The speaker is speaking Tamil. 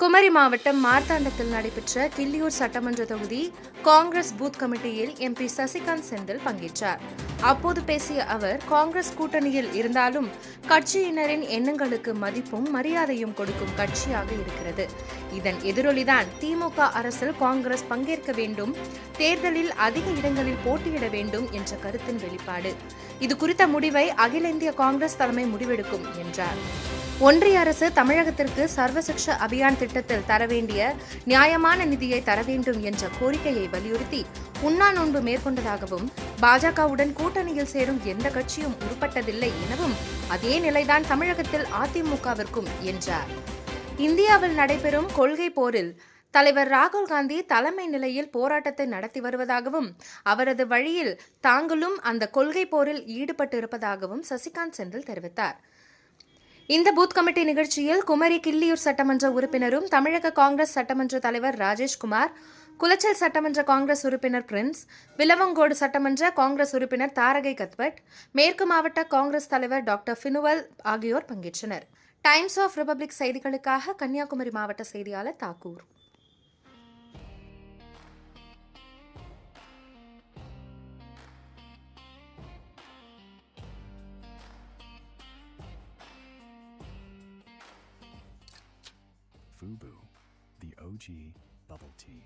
குமரி மாவட்டம் மார்த்தாண்டத்தில் நடைபெற்ற கிள்ளியூர் சட்டமன்ற தொகுதி காங்கிரஸ் பூத் கமிட்டியில் எம்பி சசிகாந்த் செந்தில் பங்கேற்றார். அப்போது பேசிய அவர் காங்கிரஸ் கூட்டணியில் இருந்தாலும் கட்சியினரின் எண்ணங்களுக்கு மதிப்பும் மரியாதையும் கொடுக்கும் கட்சியாக இருக்கிறது. இதன் எதிரொலிதான் திமுக அரசில் காங்கிரஸ் பங்கேற்க வேண்டும் தேர்தலில் அதிக இடங்களில் போட்டியிட வேண்டும் என்ற கருத்தின் வெளிப்பாடு. இது குறித்த முடிவை அகில இந்திய காங்கிரஸ் தலைமை முடிவெடுக்கும் என்றார். ஒன்றிய அரசு தமிழகத்திற்கு சர்வசிக்ஷ அபியான் திட்டத்தில் தர வேண்டிய நியாயமான நிதியை தர வேண்டும் என்ற கோரிக்கையை வலியுறுத்தி உண்ணா நோன்பு மேற்கொண்டதாகவும் பாஜகவுடன் கூட்டணியில் சேரும் எந்த கட்சியும் உருப்பட்டதில்லை எனவும் அதே நிலைதான் தமிழகத்தில் அதிமுகவிற்கும் என்றார். இந்தியாவில் நடைபெறும் கொள்கை போரில் தலைவர் ராகுல் காந்தி தலைமை நிலையில் போராட்டத்தை நடத்தி வருவதாகவும் அவரது வழியில் தாங்களும் அந்த கொள்கை போரில் ஈடுபட்டு இருப்பதாகவும் சசிகாந்த் செந்தில் தெரிவித்தார். இந்த பூத் கமிட்டி நிகழ்ச்சியில் குமரி கிள்ளியூர் சட்டமன்ற உறுப்பினரும் தமிழக காங்கிரஸ் சட்டமன்ற தலைவர் ராஜேஷ்குமார் குலச்சல் சட்டமன்ற காங்கிரஸ் உறுப்பினர் பிரின்ஸ் விலவங்கோடு சட்டமன்ற காங்கிரஸ் உறுப்பினர் தாரகை கத்பட் மேற்கு மாவட்ட காங்கிரஸ் தலைவர் டாக்டர் ஃபினுவல் ஆகியோர் பங்கேற்றனர். டைம்ஸ் ஆஃப் ரிபப்ளிக் செய்திகளுக்காக கன்னியாகுமரி மாவட்ட செய்தியாளர் Thakur. Fubu, the OG bubble tea.